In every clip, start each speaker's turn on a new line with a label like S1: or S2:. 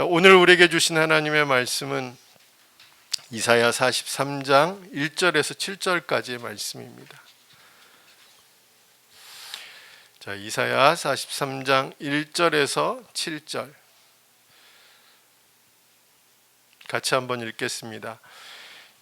S1: 자, 오늘 우리에게 주신 하나님의 말씀은 이사야 43장 1절에서 7절까지의 말씀입니다. 자, 이사야 43장 1절에서 7절. 같이 한번 읽겠습니다.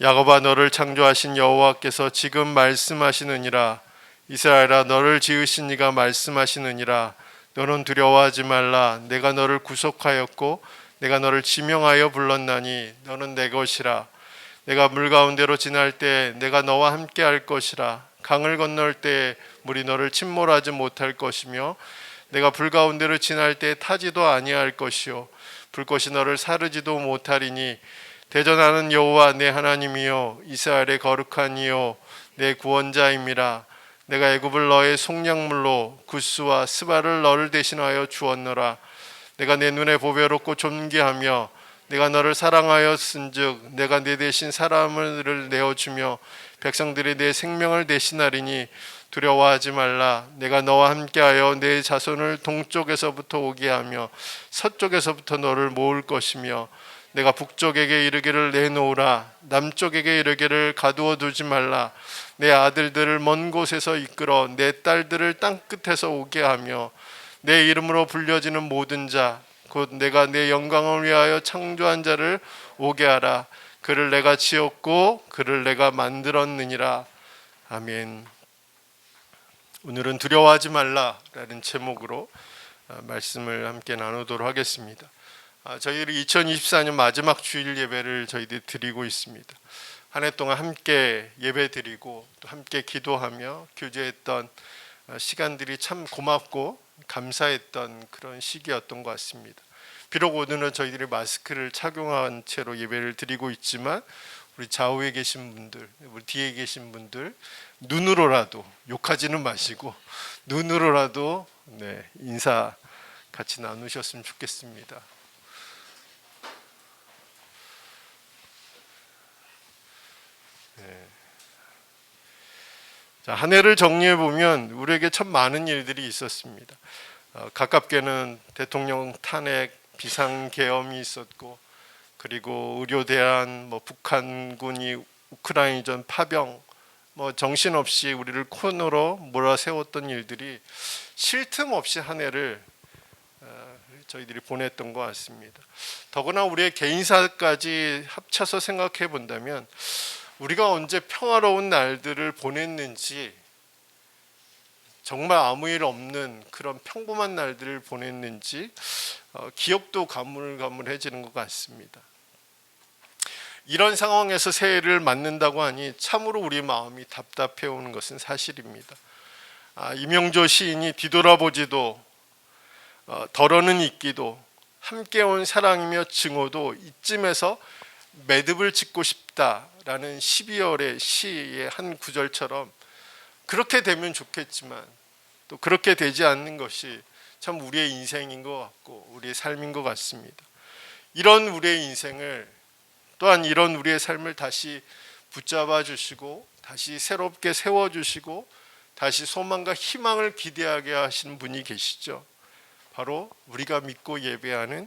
S1: 야곱아 너를 창조하신 여호와께서 지금 말씀하시느니라 이스라엘아 너를 지으신 이가 말씀하시느니라 너는 두려워하지 말라 내가 너를 구속하였고 내가 너를 지명하여 불렀나니 너는 내 것이라. 내가 물 가운데로 지날 때 내가 너와 함께 할 것이라. 강을 건널 때 물이 너를 침몰하지 못할 것이며 내가 불 가운데로 지날 때 타지도 아니할 것이요. 불꽃이 너를 사르지도 못하리니 대전하는 여호와 내 하나님이요. 이스라엘의 거룩한 이요. 내 구원자임이라. 내가 애굽을 너의 속량물로 구스와 스바를 너를 대신하여 주었노라 내가 내 눈에 보배롭고 존귀하며 내가 너를 사랑하였은즉 내가 내 대신 사람을 내어 주며 백성들이 내 생명을 대신하리니 두려워하지 말라. 내가 너와 함께하여 내 자손을 동쪽에서부터 오게 하며 서쪽에서부터 너를 모을 것이며 내가 북쪽에게 이르기를 내놓으라. 남쪽에게 이르기를 가두어 두지 말라. 내 아들들을 먼 곳에서 이끌어 내 딸들을 땅 끝에서 오게 하며 내 이름으로 불려지는 모든 자 곧 내가 내 영광을 위하여 창조한 자를 오게 하라 그를 내가 지었고 그를 내가 만들었느니라 아멘. 오늘은 두려워하지 말라라는 제목으로 아, 말씀을 함께 나누도록 하겠습니다. 아, 저희들이 2024년 마지막 주일 예배를 저희들이 드리고 있습니다. 한 해 동안 함께 예배 드리고 또 함께 기도하며 교제했던 아, 시간들이 참 고맙고 감사했던 그런 시기였던 것 같습니다. 비록 오늘은 저희들이 마스크를 착용한 채로 예배를 드리고 있지만 우리 좌우에 계신 분들, 우리 뒤에 계신 분들 눈으로라도 욕하지는 마시고 눈으로라도 네, 인사 같이 나누셨으면 좋겠습니다. 자, 한 해를 정리해 보면 우리에게 참 많은 일들이 있었습니다. 어, 가깝게는 대통령 탄핵, 비상 계엄이 있었고 그리고 의료 대안, 뭐 북한군이 우크라이나전 파병, 뭐 정신없이 우리를 코너로 몰아세웠던 일들이 쉴 틈 없이 한 해를 어, 저희들이 보냈던 것 같습니다. 더구나 우리의 개인사까지 합쳐서 생각해 본다면 우리가 언제 평화로운 날들을 보냈는지 정말 아무 일 없는 그런 평범한 날들을 보냈는지 어, 기억도 가물가물해지는 것 같습니다. 이런 상황에서 새해를 맞는다고 하니 참으로 우리 마음이 답답해 오는 것은 사실입니다. 아, 이명조 시인이 뒤돌아보지도 어, 덜어는 있기도 함께 온 사랑이며 증오도 이쯤에서 매듭을 짓고 싶다 라는 12월의 시의 한 구절처럼 그렇게 되면 좋겠지만 또 그렇게 되지 않는 것이 참 우리의 인생인 것 같고 우리의 삶인 것 같습니다. 이런 우리의 인생을 또한 이런 우리의 삶을 다시 붙잡아 주시고 다시 새롭게 세워 주시고 다시 소망과 희망을 기대하게 하시는 분이 계시죠. 바로 우리가 믿고 예배하는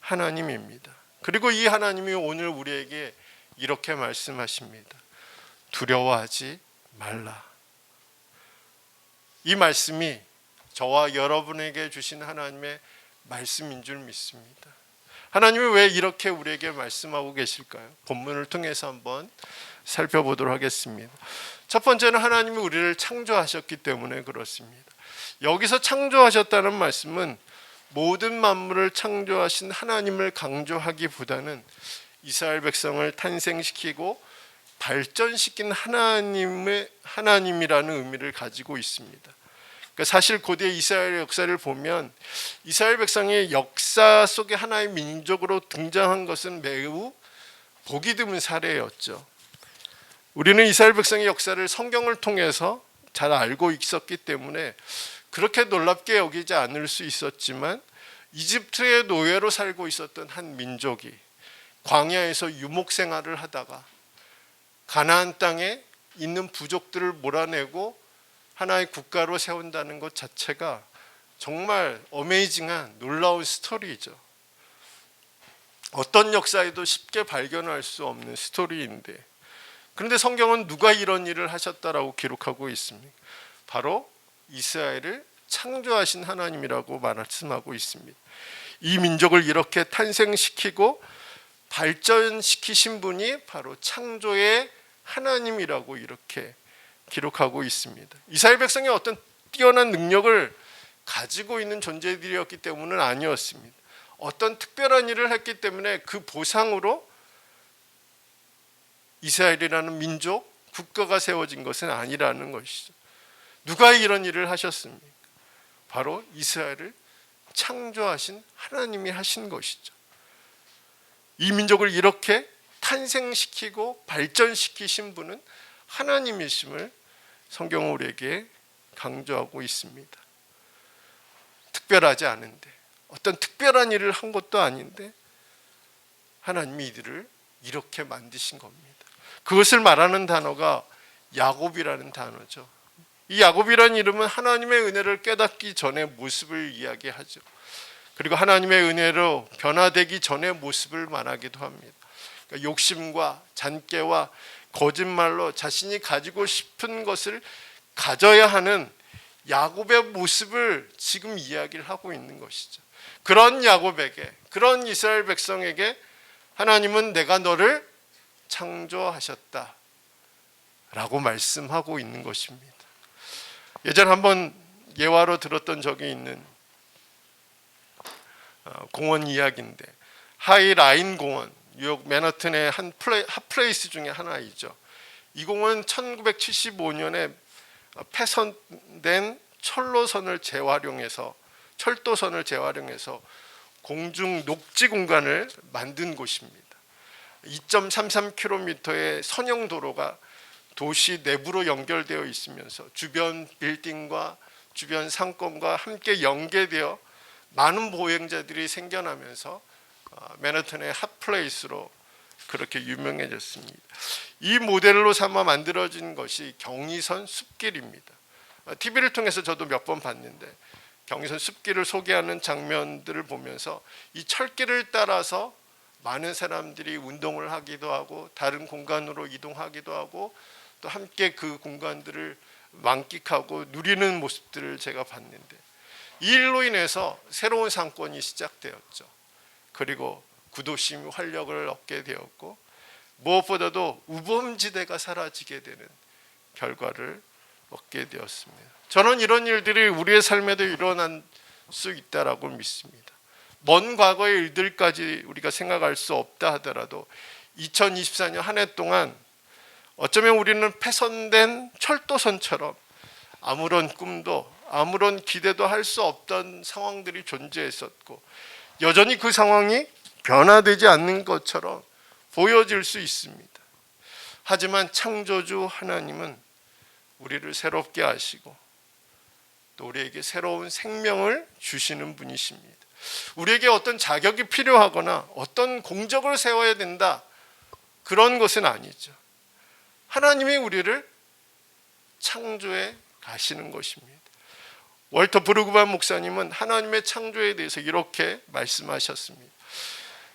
S1: 하나님입니다. 그리고 이 하나님이 오늘 우리에게 이렇게 말씀하십니다. 두려워하지 말라. 이 말씀이 저와 여러분에게 주신 하나님의 말씀인 줄 믿습니다. 하나님이 왜 이렇게 우리에게 말씀하고 계실까요? 본문을 통해서 한번 살펴보도록 하겠습니다. 첫 번째는 하나님이 우리를 창조하셨기 때문에 그렇습니다. 여기서 창조하셨다는 말씀은 모든 만물을 창조하신 하나님을 강조하기보다는 이스라엘 백성을 탄생시키고 발전시킨 하나님의 하나님이라는 의미를 가지고 있습니다. 그러니까 사실 고대 이스라엘 역사를 보면 이스라엘 백성의 역사 속에 하나의 민족으로 등장한 것은 매우 보기 드문 사례였죠. 우리는 이스라엘 백성의 역사를 성경을 통해서 잘 알고 있었기 때문에 그렇게 놀랍게 여기지 않을 수 있었지만 이집트의 노예로 살고 있었던 한 민족이 광야에서 유목 생활을 하다가 가나안 땅에 있는 부족들을 몰아내고 하나의 국가로 세운다는 것 자체가 정말 어메이징한 놀라운 스토리죠. 어떤 역사에도 쉽게 발견할 수 없는 스토리인데 그런데 성경은 누가 이런 일을 하셨다라고 기록하고 있습니까? 바로 이스라엘을 창조하신 하나님이라고 말씀하고 있습니다. 이 민족을 이렇게 탄생시키고 발전시키신 분이 바로 창조의 하나님이라고 이렇게 기록하고 있습니다. 이스라엘 백성이 어떤 뛰어난 능력을 가지고 있는 존재들이었기 때문은 아니었습니다. 어떤 특별한 일을 했기 때문에 그 보상으로 이스라엘이라는 민족 국가가 세워진 것은 아니라는 것이죠. 누가 이런 일을 하셨습니까? 바로 이스라엘을 창조하신 하나님이 하신 것이죠. 이 민족을 이렇게 탄생시키고 발전시키신 분은 하나님이심을 성경은 우리에게 강조하고 있습니다. 특별하지 않은데 어떤 특별한 일을 한 것도 아닌데 하나님이 이들을 이렇게 만드신 겁니다. 그것을 말하는 단어가 야곱이라는 단어죠. 이 야곱이라는 이름은 하나님의 은혜를 깨닫기 전의 모습을 이야기하죠. 그리고 하나님의 은혜로 변화되기 전의 모습을 말하기도 합니다. 그러니까 욕심과 잔꾀와 거짓말로 자신이 가지고 싶은 것을 가져야 하는 야곱의 모습을 지금 이야기를 하고 있는 것이죠. 그런 야곱에게, 그런 이스라엘 백성에게 하나님은 내가 너를 창조하셨다. 라고 말씀하고 있는 것입니다. 예전 한번 예화로 들었던 적이 있는 어, 공원 이야기인데 하이라인 공원 뉴욕 맨하튼의 한 플레이, 핫플레이스 중에 하나이죠. 이 공원 1975년에 폐선된 철로선을 재활용해서 철도선을 재활용해서 공중 녹지 공간을 만든 곳입니다. 2.33km의 선형 도로가 도시 내부로 연결되어 있으면서 주변 빌딩과 주변 상권과 함께 연계되어 많은 보행자들이 생겨나면서 어, 맨하탄의 핫플레이스로 그렇게 유명해졌습니다. 이 모델로 삼아 만들어진 것이 경의선 숲길입니다. TV를 통해서 저도 몇 번 봤는데 경의선 숲길을 소개하는 장면들을 보면서 이 철길을 따라서 많은 사람들이 운동을 하기도 하고 다른 공간으로 이동하기도 하고 또 함께 그 공간들을 만끽하고 누리는 모습들을 제가 봤는데 이 일로 인해서 새로운 상권이 시작되었죠. 그리고 구도심이 활력을 얻게 되었고 무엇보다도 우범지대가 사라지게 되는 결과를 얻게 되었습니다. 저는 이런 일들이 우리의 삶에도 일어날 수 있다라고 믿습니다. 먼 과거의 일들까지 우리가 생각할 수 없다 하더라도 2024년 한 해 동안 어쩌면 우리는 폐선된 철도선처럼 아무런 꿈도 아무런 기대도 할 수 없던 상황들이 존재했었고 여전히 그 상황이 변화되지 않는 것처럼 보여질 수 있습니다. 하지만 창조주 하나님은 우리를 새롭게 하시고 또 우리에게 새로운 생명을 주시는 분이십니다. 우리에게 어떤 자격이 필요하거나 어떤 공적을 세워야 된다 그런 것은 아니죠. 하나님이 우리를 창조해 가시는 것입니다. 월터 브루그만 목사님은 하나님의 창조에 대해서 이렇게 말씀하셨습니다.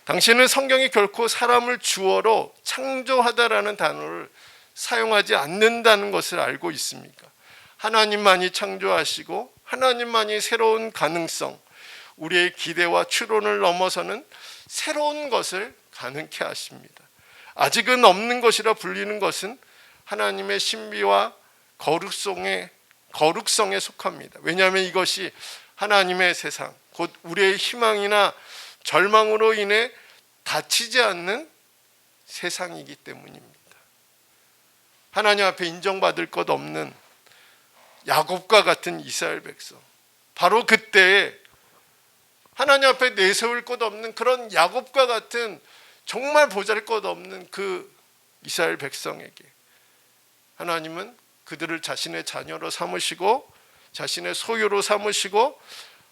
S1: 당신은 성경이 결코 사람을 주어로 창조하다라는 단어를 사용하지 않는다는 것을 알고 있습니까? 하나님만이 창조하시고 하나님만이 새로운 가능성, 우리의 기대와 추론을 넘어서는 새로운 것을 가능케 하십니다. 아직은 없는 것이라 불리는 것은 하나님의 신비와 거룩성에 거룩성에 속합니다. 왜냐하면 이것이 하나님의 세상, 곧 우리의 희망이나 절망으로 인해 다치지 않는 세상이기 때문입니다. 하나님 앞에 인정받을 것 없는 야곱과 같은 이스라엘 백성. 바로 그때에 하나님 앞에 내세울 것 없는 그런 야곱과 같은 정말 보잘 것 없는 그 이스라엘 백성에게 하나님은 그들을 자신의 자녀로 삼으시고 자신의 소유로 삼으시고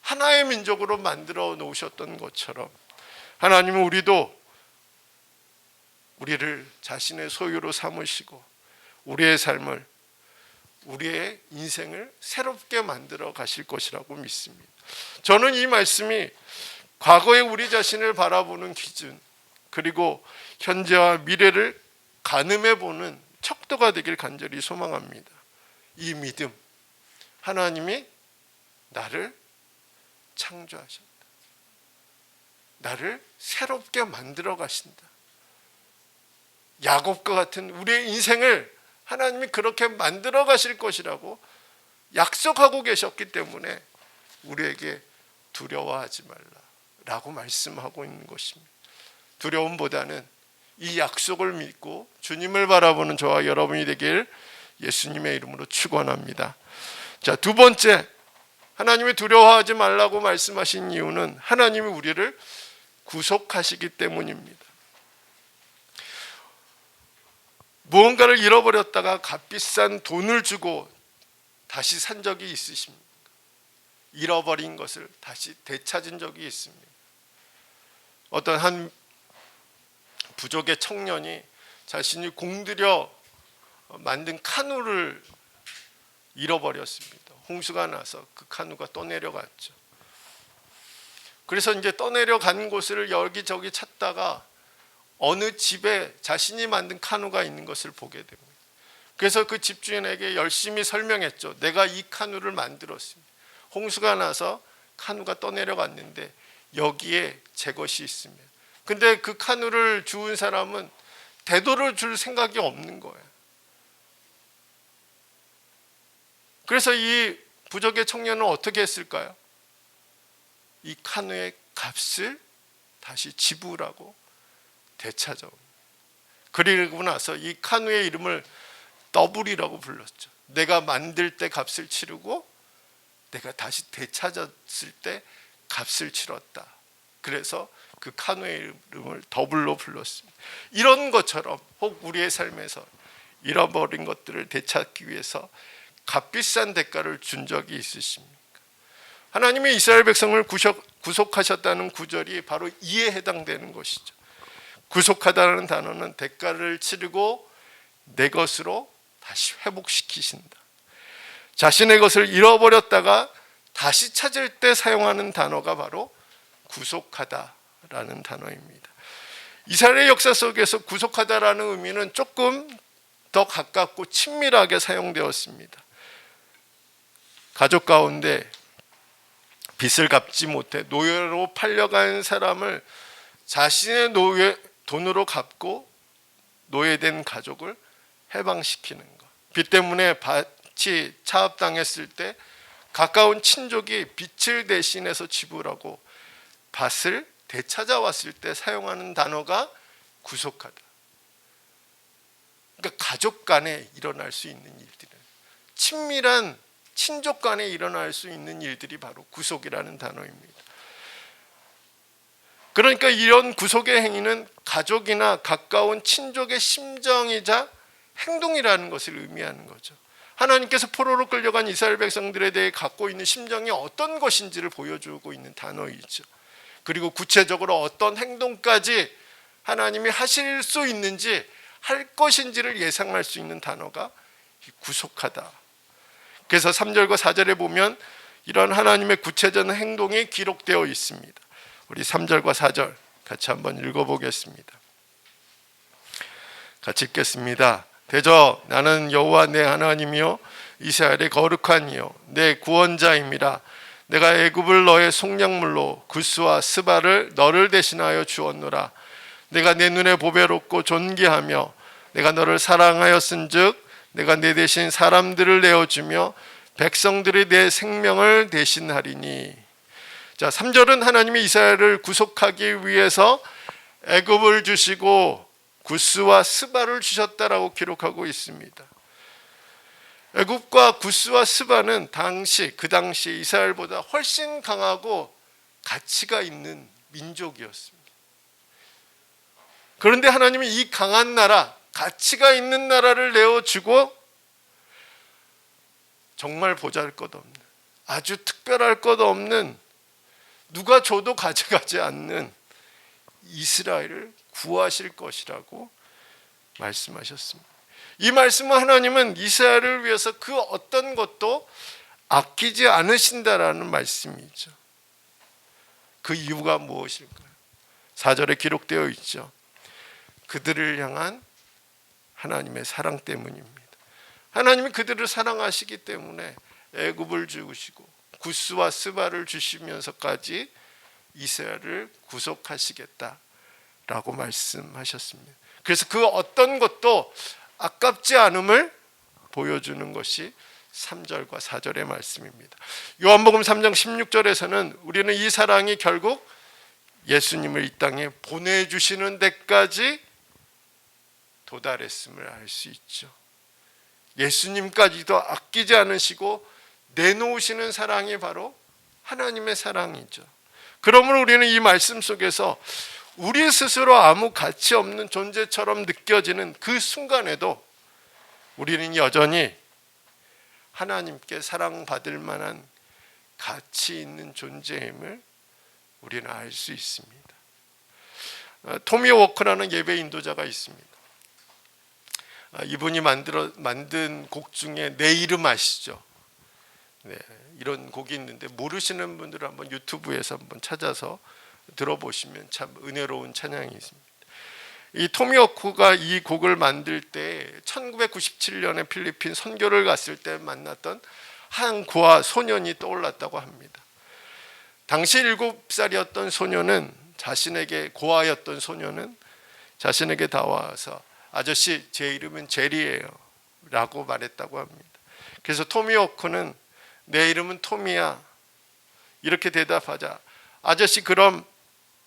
S1: 하나의 민족으로 만들어 놓으셨던 것처럼 하나님은 우리도 우리를 자신의 소유로 삼으시고 우리의 삶을 우리의 인생을 새롭게 만들어 가실 것이라고 믿습니다. 저는 이 말씀이 과거의 우리 자신을 바라보는 기준, 그리고 현재와 미래를 가늠해 보는 척도가 되길 간절히 소망합니다. 이 믿음 하나님이 나를 창조하셨다. 나를 새롭게 만들어 가신다. 야곱과 같은 우리의 인생을 하나님이 그렇게 만들어 가실 것이라고 약속하고 계셨기 때문에 우리에게 두려워하지 말라라고 말씀하고 있는 것입니다. 두려움보다는 이 약속을 믿고 주님을 바라보는 저와 여러분이 되길 예수님의 이름으로 축원합니다. 자, 두 번째 하나님이 두려워하지 말라고 말씀하신 이유는 하나님이 우리를 구속하시기 때문입니다. 무언가를 잃어버렸다가 값비싼 돈을 주고 다시 산 적이 있으십니까? 잃어버린 것을 다시 되찾은 적이 있습니다. 어떤 한 부족의 청년이 자신이 공들여 만든 카누를 잃어버렸습니다. 홍수가 나서 그 카누가 떠내려갔죠. 그래서 이제 떠내려간 곳을 여기저기 찾다가 어느 집에 자신이 만든 카누가 있는 것을 보게 됩니다. 그래서 그 집주인에게 열심히 설명했죠. 내가 이 카누를 만들었습니다. 홍수가 나서 카누가 떠내려갔는데 여기에 제 것이 있습니다. 근데 그 카누를 주운 사람은 대도를 줄 생각이 없는 거예요. 그래서 이 부족의 청년은 어떻게 했을까요? 이 카누의 값을 다시 지불하고 되찾아옵니다. 그리고 나서 이 카누의 이름을 더블이라고 불렀죠. 내가 만들 때 값을 치르고 내가 다시 되찾았을 때 값을 치렀다. 그래서 그 카누의 이름을 더블로 불렀습니다. 이런 것처럼 혹 우리의 삶에서 잃어버린 것들을 되찾기 위해서 값비싼 대가를 준 적이 있으십니까? 하나님이 이스라엘 백성을 구속하셨다는 구절이 바로 이에 해당되는 것이죠. 구속하다는 단어는 대가를 치르고 내 것으로 다시 회복시키신다. 자신의 것을 잃어버렸다가 다시 찾을 때 사용하는 단어가 바로 구속하다 라는 단어입니다. 이스라엘의 역사 속에서 구속하다라는 의미는 조금 더 가깝고 친밀하게 사용되었습니다. 가족 가운데 빚을 갚지 못해 노예로 팔려간 사람을 자신의 노예 돈으로 갚고 노예된 가족을 해방시키는 것. 빚 때문에 밭이 차압당했을 때 가까운 친족이 빚을 대신해서 지불하고 밭을 되찾아왔을 때 사용하는 단어가 구속하다. 그러니까 가족 간에 일어날 수 있는 일들은 친밀한 친족 간에 일어날 수 있는 일들이 바로 구속이라는 단어입니다. 그러니까 이런 구속의 행위는 가족이나 가까운 친족의 심정이자 행동이라는 것을 의미하는 거죠. 하나님께서 포로로 끌려간 이스라엘 백성들에 대해 갖고 있는 심정이 어떤 것인지를 보여주고 있는 단어이죠. 그리고 구체적으로 어떤 행동까지 하나님이 하실 수 있는지 할 것인지를 예상할 수 있는 단어가 구속하다. 그래서 3절과 4절에 보면 이런 하나님의 구체적인 행동이 기록되어 있습니다. 우리 3절과 4절 같이 한번 읽어보겠습니다. 같이 읽겠습니다. 대저 나는 여호와 내 하나님이요 이스라엘의 거룩한 이요 내 구원자임이라 내가 애굽을 너의 속량물로 구스와 스바를 너를 대신하여 주었노라 내가 내 눈에 보배롭고 존귀하며 내가 너를 사랑하였은즉 내가 내 대신 사람들을 내어 주며 백성들이 내 생명을 대신하리니 자, 3절은 하나님이 이스라엘을 구속하기 위해서 애굽을 주시고 구스와 스바를 주셨다라고 기록하고 있습니다. 애굽과 구스와 스바는 당시 그 당시 이스라엘보다 훨씬 강하고 가치가 있는 민족이었습니다. 그런데 하나님이 이 강한 나라, 가치가 있는 나라를 내어 주고 정말 보잘것없는 아주 특별할 것 없는 누가 줘도 가져가지 않는 이스라엘을 구하실 것이라고 말씀하셨습니다. 이 말씀은 하나님은 이스라엘을 위해서 그 어떤 것도 아끼지 않으신다라는 말씀이죠. 그 이유가 무엇일까요? 4절에 기록되어 있죠. 그들을 향한 하나님의 사랑 때문입니다. 하나님이 그들을 사랑하시기 때문에 애굽을 주시고 구스와 스바를 주시면서까지 이스라엘을 구속하시겠다라고 말씀하셨습니다. 그래서 그 어떤 것도 아깝지 않음을 보여주는 것이 3절과 4절의 말씀입니다. 요한복음 3장 16절에서는 우리는 이 사랑이 결국 예수님을 이 땅에 보내주시는 데까지 도달했음을 알 수 있죠. 예수님까지도 아끼지 않으시고 내놓으시는 사랑이 바로 하나님의 사랑이죠. 그러므로 우리는 이 말씀 속에서 우리 스스로 아무 가치 없는 존재처럼 느껴지는 그 순간에도 우리는 여전히 하나님께 사랑받을 만한 가치 있는 존재임을 우리는 알 수 있습니다. 어, 토미 워크라는 예배 인도자가 있습니다. 아, 이분이 만들어 만든 곡 중에 내 이름 아시죠? 네, 이런 곡이 있는데 모르시는 분들은 한번 유튜브에서 한번 찾아서 들어보시면 참 은혜로운 찬양이 있습니다. 이 토미오쿠가 이 곡을 만들 때 1997년에 필리핀 선교를 갔을 때 만났던 한 고아 소년이 떠올랐다고 합니다. 당시 7살이었던 소년은 자신에게 고아였던 소년은 자신에게 다와서 아저씨 제 이름은 제리예요 라고 말했다고 합니다. 그래서 토미오쿠는 내 이름은 토미야 이렇게 대답하자 아저씨 그럼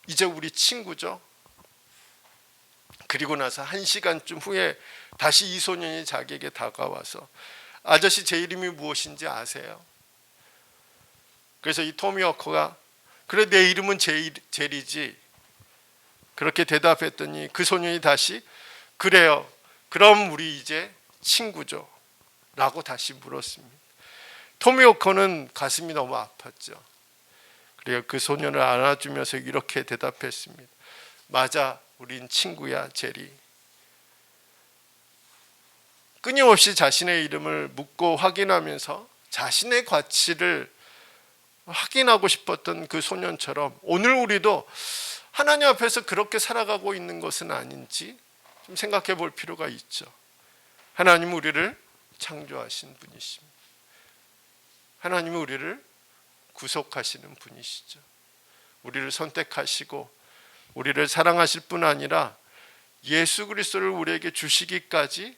S1: 이제 우리 친구죠. 그리고 나서 한 시간쯤 후에 다시 이 소년이 자기에게 다가와서 아저씨 제 이름이 무엇인지 아세요? 그래서 이 토미 워커가 그래 내 이름은 제, 제리지. 그렇게 대답했더니 그 소년이 다시 그래요. 그럼 우리 이제 친구죠. 라고 다시 물었습니다. 토미 워커는 가슴이 너무 아팠죠 그래요 그 소년을 안아주면서 이렇게 대답했습니다 맞아 우린 친구야 제리 끊임없이 자신의 이름을 묻고 확인하면서 자신의 가치를 확인하고 싶었던 그 소년처럼 오늘 우리도 하나님 앞에서 그렇게 살아가고 있는 것은 아닌지 좀 생각해 볼 필요가 있죠. 하나님은 우리를 창조하신 분이십니다. 하나님은 우리를 구속하시는 분이시죠. 우리를 선택하시고 우리를 사랑하실 뿐 아니라 예수 그리스도를 우리에게 주시기까지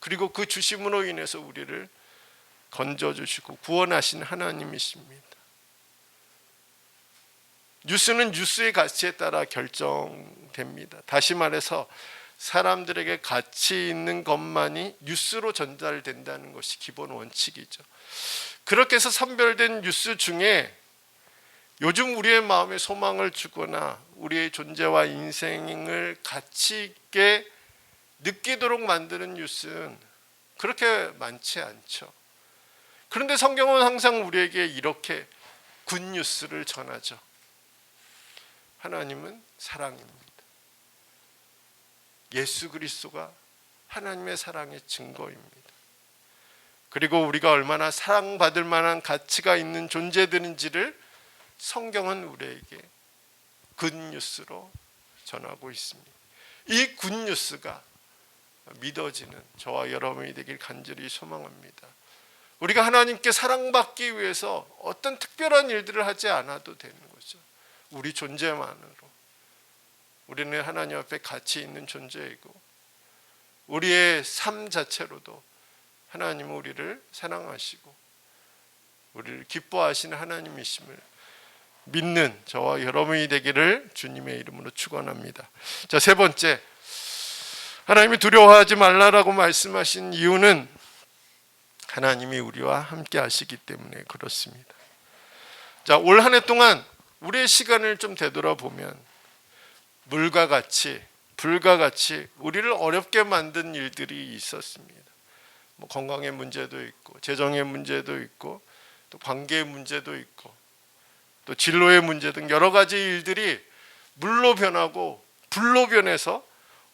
S1: 그리고 그 주심으로 인해서 우리를 건져 주시고 구원하신 하나님이십니다. 뉴스는 뉴스의 가치에 따라 결정됩니다. 다시 말해서 사람들에게 가치 있는 것만이 뉴스로 전달된다는 것이 기본 원칙이죠. 그렇게 해서 선별된 뉴스 중에 요즘 우리의 마음에 소망을 주거나 우리의 존재와 인생을 가치 있게 느끼도록 만드는 뉴스는 그렇게 많지 않죠. 그런데 성경은 항상 우리에게 이렇게 굿뉴스를 전하죠. 하나님은 사랑입니다. 예수 그리스도가 하나님의 사랑의 증거입니다. 그리고 우리가 얼마나 사랑받을 만한 가치가 있는 존재들인지를 성경은 우리에게 굿뉴스로 전하고 있습니다. 이 굿뉴스가 믿어지는 저와 여러분이 되길 간절히 소망합니다. 우리가 하나님께 사랑받기 위해서 어떤 특별한 일들을 하지 않아도 되는 거죠. 우리 존재만으로. 우리는 하나님 앞에 가치 있는 존재이고 우리의 삶 자체로도 하나님은 우리를 사랑하시고 우리를 기뻐하시는 하나님이심을 믿는 저와 여러분이 되기를 주님의 이름으로 축원합니다. 자, 세 번째. 하나님이 두려워하지 말라라고 말씀하신 이유는 하나님이 우리와 함께 하시기 때문에 그렇습니다. 자, 올 한 해 동안 우리의 시간을 좀 되돌아보면 물과 같이 불과 같이 우리를 어렵게 만든 일들이 있었습니다. 뭐 건강의 문제도 있고 재정의 문제도 있고 또 관계의 문제도 있고 또 진로의 문제 등 여러 가지 일들이 물로 변하고 불로 변해서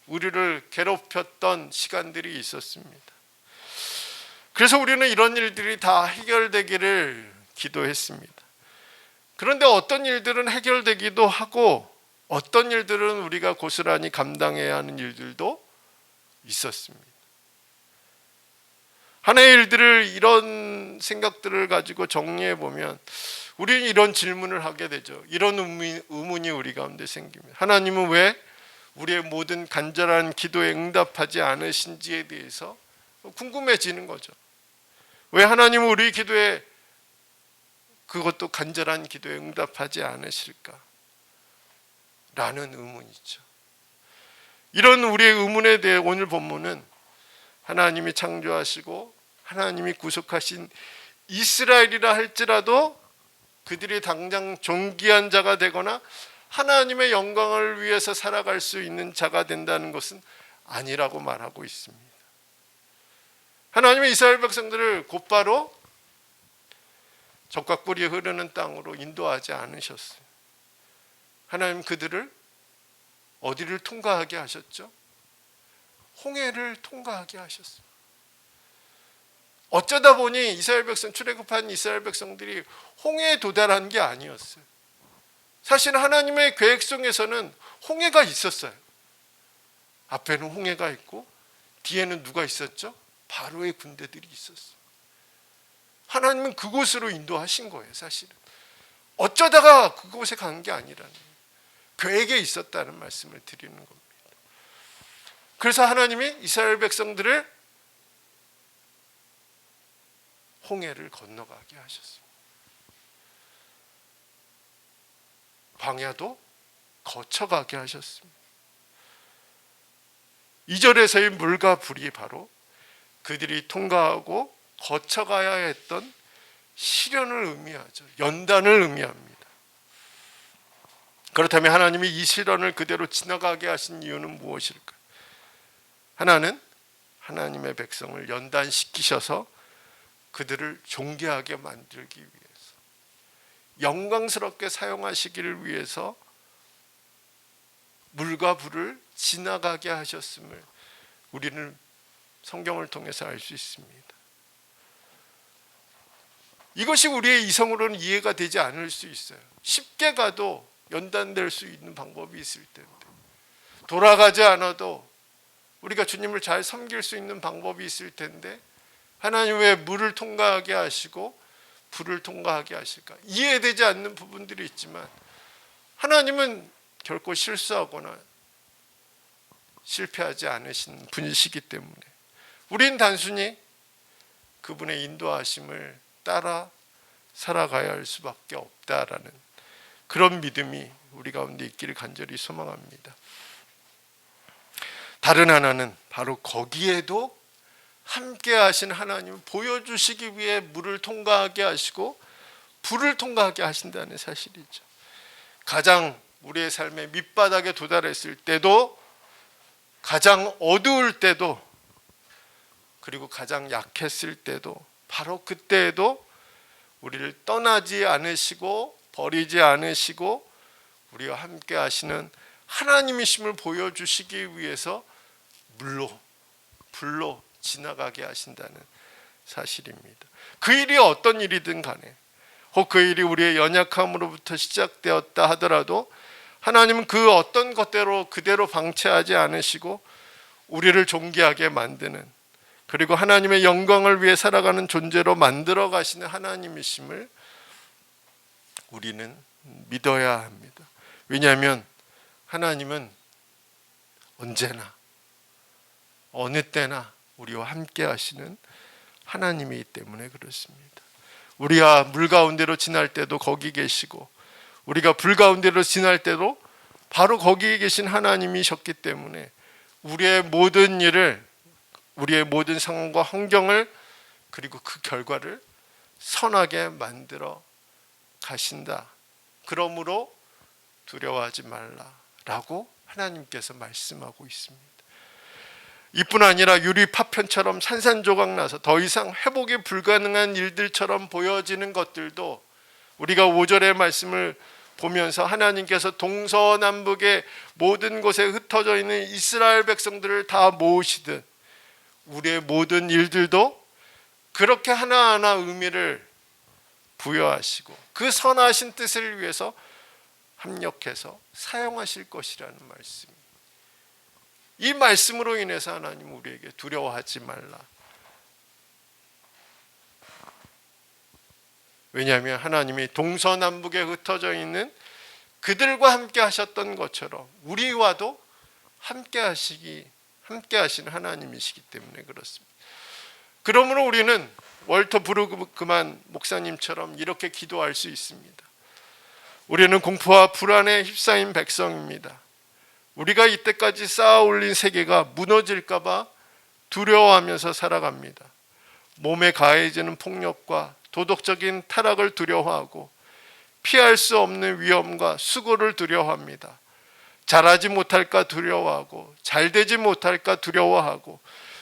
S1: 우리를 괴롭혔던 시간들이 있었습니다. 그래서 우리는 이런 일들이 다 해결되기를 기도했습니다. 그런데 어떤 일들은 해결되기도 하고 어떤 일들은 우리가 고스란히 감당해야 하는 일들도 있었습니다. 하나의 일들을 이런 생각들을 가지고 정리해 보면 우리는 이런 질문을 하게 되죠. 이런 의문- 의문이 우리 가운데 생깁니다. 하나님은 왜 우리의 모든 간절한 기도에 응답하지 않으신지에 대해서 궁금해지는 거죠. 왜 하나님은 우리 기도에 그것도 간절한 기도에 응답하지 않으실까? 라는 의문이죠. 이런 우리의 의문에 대해 오늘 본문은 하나님이 창조하시고 하나님이 구속하신 이스라엘이라 할지라도 그들이 당장 존귀한 자가 되거나 하나님의 영광을 위해서 살아갈 수 있는 자가 된다는 것은 아니라고 말하고 있습니다. 하나님의 이스라엘 백성들을 곧바로 적과 꿀이 흐르는 땅으로 인도하지 않으셨어요. 하나님 그들을 어디를 통과하게 하셨죠? 홍해를 통과하게 하셨어요. 어쩌다 보니 이스라엘 백성 출애굽한 이스라엘 백성들이 홍해에 도달한 게 아니었어요. 사실 하나님의 계획 속에서는 홍해가 있었어요. 앞에는 홍해가 있고 뒤에는 누가 있었죠? 바로의 군대들이 있었어요. 하나님은 그곳으로 인도하신 거예요, 사실은. 어쩌다가 그곳에 간 게 아니라는. 계획에 있었다는 말씀을 드리는 겁니다. 그래서 하나님이 이스라엘 백성들을 홍해를 건너가게 하셨습니다. 광야도 거쳐가게 하셨습니다. 이절에서의 물과 불이 바로 그들이 통과하고 거쳐가야 했던 시련을 의미하죠. 연단을 의미합니다. 그렇다면 하나님이 이 시련을 그대로 지나가게 하신 이유는 무엇일까? 하나는 하나님의 백성을 연단시키셔서 그들을 존귀하게 만들기 위해서 영광스럽게 사용하시기를 위해서 물과 불을 지나가게 하셨음을 우리는 성경을 통해서 알 수 있습니다. 이것이 우리의 이성으로는 이해가 되지 않을 수 있어요. 쉽게 가도 연단될 수 있는 방법이 있을 텐데 돌아가지 않아도 우리가 주님을 잘 섬길 수 있는 방법이 있을 텐데 하나님 왜 물을 통과하게 하시고 불을 통과하게 하실까? 이해되지 않는 부분들이 있지만 하나님은 결코 실수하거나 실패하지 않으신 분이시기 때문에 우린 단순히 그분의 인도하심을 따라 살아가야 할 수밖에 없다라는 그런 믿음이 우리 가운데 있기를 간절히 소망합니다. 다른 하나는 바로 거기에도 함께 하신 하나님을 보여주시기 위해 물을 통과하게 하시고 불을 통과하게 하신다는 사실이죠. 가장 우리의 삶의 밑바닥에 도달했을 때도 가장 어두울 때도 그리고 가장 약했을 때도 바로 그때에도 우리를 떠나지 않으시고 버리지 않으시고 우리와 함께 하시는 하나님이심을 보여주시기 위해서 물로 불로 지나가게 하신다는 사실입니다. 그 일이 어떤 일이든 간에 혹 그 일이 우리의 연약함으로부터 시작되었다 하더라도 하나님은 그 어떤 것대로 그대로 방치하지 않으시고 우리를 존귀하게 만드는 그리고 하나님의 영광을 위해 살아가는 존재로 만들어 가시는 하나님이심을 우리는 믿어야 합니다. 왜냐하면 하나님은 언제나 어느 때나 우리와 함께 하시는 하나님이기 때문에 그렇습니다. 우리가 물 가운데로 지날 때도 거기 계시고 우리가 불 가운데로 지날 때도 바로 거기에 계신 하나님이셨기 때문에 우리의 모든 일을 우리의 모든 상황과 환경을 그리고 그 결과를 선하게 만들어 가신다. 그러므로 두려워하지 말라라고 하나님께서 말씀하고 있습니다. 이뿐 아니라 유리 파편처럼 산산조각 나서 더 이상 회복이 불가능한 일들처럼 보여지는 것들도 우리가 5절의 말씀을 보면서 하나님께서 동서남북의 모든 곳에 흩어져 있는 이스라엘 백성들을 다 모으시듯 우리의 모든 일들도 그렇게 하나하나 의미를 부여하시고 그 선하신 뜻을 위해서 합력해서 사용하실 것이라는 말씀. 이 말씀으로 인해서 하나님 우리에게 두려워하지 말라. 왜냐하면 하나님이 동서남북에 흩어져 있는 그들과 함께 하셨던 것처럼 우리와도 함께 하시기 함께 하시는 하나님이시기 때문에 그렇습니다. 그러므로 우리는 월터 브루그만 목사님처럼 이렇게 기도할 수 있습니다. 우리는 공포와 불안에 휩싸인 백성입니다. 우리가 이때까지 쌓아 올린 세계가 무너질까봐 두려워하면서 살아갑니다. 몸에 가해지는 폭력과 도덕적인 타락을 두려워하고 피할 수 없는 위험과 수고를 두려워합니다. 잘하지 못할까 두려워하고 잘 되지 못할까 두려워하고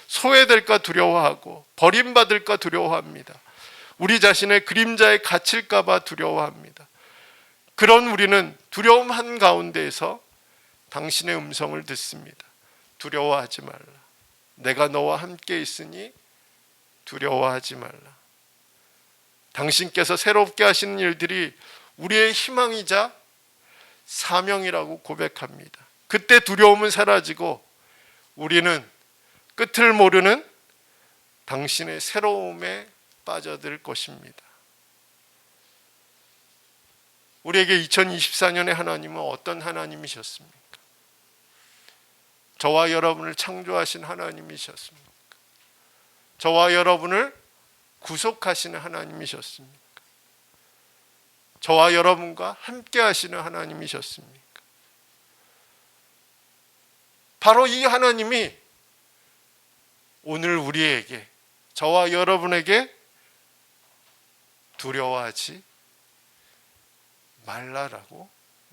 S1: 소외될까 두려워하고 버림받을까 두려워합니다. 우리 자신의 그림자에 갇힐까봐 두려워합니다. 그런 우리는 두려움 한 가운데에서 당신의 음성을 듣습니다. 두려워하지 말라. 내가 너와 함께 있으니 두려워하지 말라. 당신께서 새롭게 하시는 일들이 우리의 희망이자 사명이라고 고백합니다. 그때 두려움은 사라지고 우리는 끝을 모르는 당신의 새로움에 빠져들 것입니다. 우리에게 2024년의 하나님은 어떤 하나님이셨습니까? 저와 여러분을 창조하신 하나님이셨습니까? 저와 여러분을 구속하시는 하나님이셨습니까? 저와 여러분과 함께 하시는 하나님이셨습니까? 바로 이 하나님이 오늘 우리에게 저와 여러분에게 두려워하지 말라라고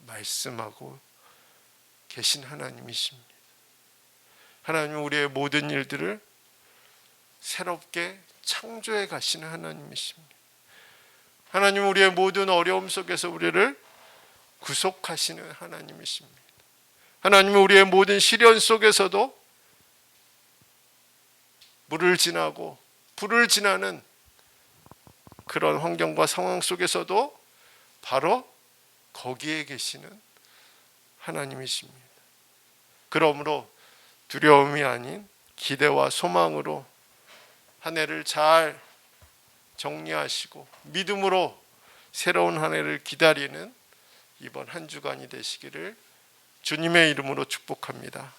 S1: 말씀하고 계신 하나님이십니다. 하나님은 우리의 모든 일들을 새롭게 창조해 가시는 하나님이십니다. 하나님은 우리의 모든 어려움 속에서 우리를 구속하시는 하나님이십니다. 하나님은 우리의 모든 시련 속에서도 물을 지나고 불을 지나는 그런 환경과 상황 속에서도 바로 거기에 계시는 하나님이십니다. 그러므로 두려움이 아닌 기대와 소망으로 한 해를 잘 정리하시고 믿음으로 새로운 한 해를 기다리는 이번 한 주간이 되시기를 주님의 이름으로 축복합니다.